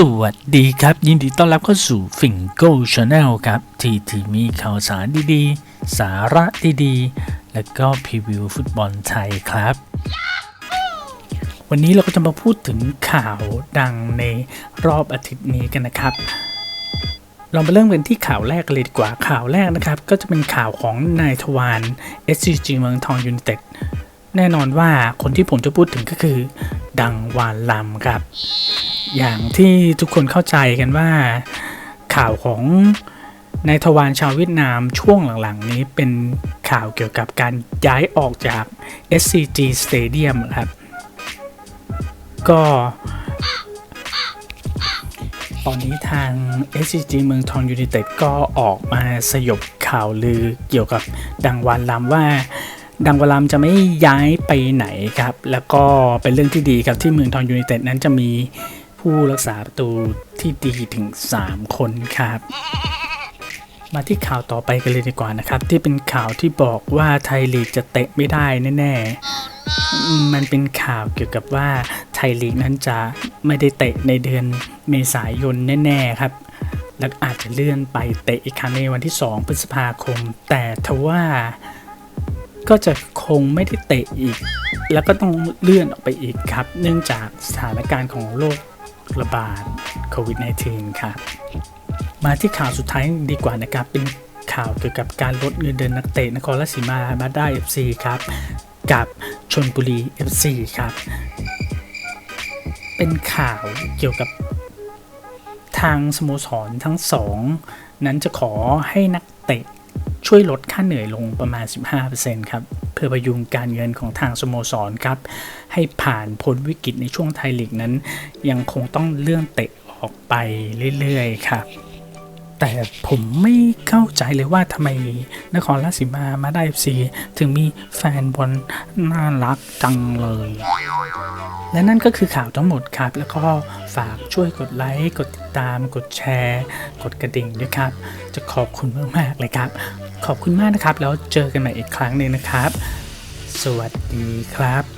สวัสดีครับ ยินดีต้อนรับเข้าสู่ฟิงโก้ชาแนลครับ ที่ที่มีข่าวสารดีๆ สาระดีๆ และก็พรีวิวฟุตบอลไทยครับ วันนี้เราก็จะมาพูดถึงข่าวดังในรอบอาทิตย์นี้กันนะครับ เรามาเริ่มกันที่ข่าวแรกกันเลยดีกว่าข่าวแรกนะครับ ก็จะเป็นข่าวของนายทวาร SCG เมืองทองยูไนเต็ดแน่นอนว่าคนที่ผมจะพูดถึงก็คือ ดังวานลำครับ อย่างที่ทุกคนเข้าใจกันว่า ข่าวของนายทวารชาวเวียดนามช่วงหลังๆ นี้เป็นข่าวเกี่ยวกับการย้ายออกจาก SCG Stadium ครับ ก็ ตอนนี้ทาง SCG เมืองทองยูไนเต็ดก็ออกมาสยบข่าวลือเกี่ยวกับดังวานลำว่า ดังวลานลำจะไม่ย้ายไปไหนครับ แล้วก็เป็นเรื่องที่ดีครับที่เมืองทองยูไนเต็ดนั้นจะมีผู้รักษาประตูที่ดีถึง 3 คนครับ มาที่ข่าวต่อไปกันเลยดีกว่านะครับ ที่เป็นข่าวที่บอกว่าไทยลีกจะเตะไม่ได้แน่ๆ มันเป็นข่าวเกี่ยวกับว่าไทยลีกนั้นจะไม่ได้เตะในเดือนเมษายนแน่ๆครับแล้วอาจจะเลื่อนไปเตะอีกครั้งในวันที่ 2 พฤษภาคม แต่ทว่า ก็จะคงไม่ได้เตะอีก แล้วก็ต้องเลื่อนออกไปอีกครับ เนื่องจากสถานการณ์ของโรคระบาดโควิด -19 ครับ มาที่ข่าวสุดท้ายดีกว่านะครับ เป็นข่าวเกี่ยวกับการลดเงินเดือนนักเตะนครราชสีมามาได้ FC ครับ กับชนบุรี FC ครับ เป็นข่าวเกี่ยวกับทางสโมสรทั้งสอง นั้นจะขอให้นักเตะ ช่วยลดค่าเหนื่อยลงประมาณ 15%ครับ เพื่อพยุงการเงินของทางสโมสรครับ ให้ผ่านพ้นวิกฤตในช่วงไทยลีกนั้น ยังคงต้องเลื่อนเตะออกไปเรื่อยๆ ครับ แต่ผมไม่เข้าใจเลยว่าทำไมนครราชสีมามาได้ FC ถึงมีแฟนบอลน่ารักจังเลย และนั่นก็คือข่าวทั้งหมดครับ แล้วก็ฝากช่วยกดไลค์กดติดตาม กดแชร์ กดกระดิ่งด้วยครับ จะขอบคุณมากๆเลยครับ ขอบคุณมากนะครับ แล้วเจอกันใหม่อีกครั้งหนึ่งนะครับ สวัสดีครับ